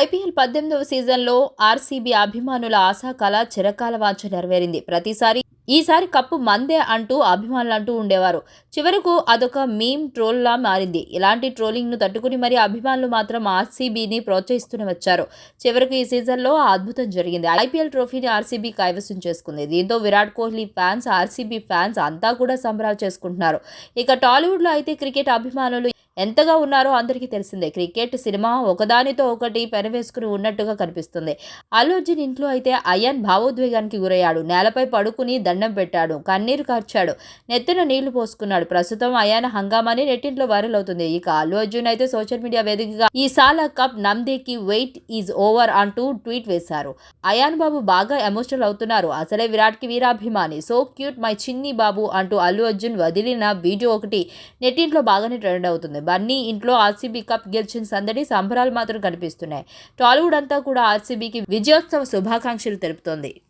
IPL పద్దెనిమిదవ సీజన్లో RCB అభిమానుల ఆశాకళ చిరకాల వాంఛ నెరవేరింది. ప్రతిసారి ఈసారి కప్పు మందే అంటూ అభిమానులు అంటూ ఉండేవారు. చివరకు అదొక మీమ్ ట్రోల్లా మారింది. ఇలాంటి ట్రోలింగ్ను తట్టుకుని మరి అభిమానులు మాత్రం ఆర్సీబీని ప్రోత్సహిస్తూనే వచ్చారు. చివరకు ఈ సీజన్లో ఆ అద్భుతం జరిగింది. ఐపీఎల్ ట్రోఫీని ఆర్సీబీ కైవసం చేసుకుంది. దీంతో Virat Kohli fans RCB fans అంతా కూడా సంబరాలు చేసుకుంటున్నారు. ఇక టాలీవుడ్లో అయితే క్రికెట్ అభిమానులు ఎంతగా ఉన్నారో అందరికీ తెలిసిందే. క్రికెట్ సినిమా ఒకదానితో ఒకటి పెనవేసుకుని ఉన్నట్టుగా కనిపిస్తుంది. అల్లు అర్జున్ ఇంట్లో అయితే అయాన్ భావోద్వేగానికి గురయ్యాడు. నేలపై పడుకుని దండం పెట్టాడు. కన్నీరు కార్చాడు. నెత్తిన నీళ్ళు పోసుకున్నాడు. ప్రస్తుతం అయాన హంగామాని నెట్టింట్లో వైరల్ అవుతుంది. ఇక అల్లు అర్జున్ అయితే సోషల్ మీడియా వేదికగా ఈ సాల కప్ నమ్దేకి వెయిట్ ఈజ్ ఓవర్ అంటూ ట్వీట్ వేశారు. అయాన్ బాబు బాగా ఎమోషనల్ అవుతున్నారు. అసలే విరాట్కి వీరాభిమాని. సో క్యూట్ మై చిన్ని బాబు అంటూ అల్లు అర్జున్ వదిలిన వీడియో ఒకటి నెట్టింట్లో బాగానే ట్రెండ్ అవుతుంది. బన్నీ ఇంట్లో ఆర్సీబీ కప్ గెలిచిన సందడి సంబరాలు మాత్రం కనిపిస్తున్నాయి. టాలీవుడ్ అంతా కూడా ఆర్సీబీకి విజయోత్సవ శుభాకాంక్షలు తెలుపుతోంది.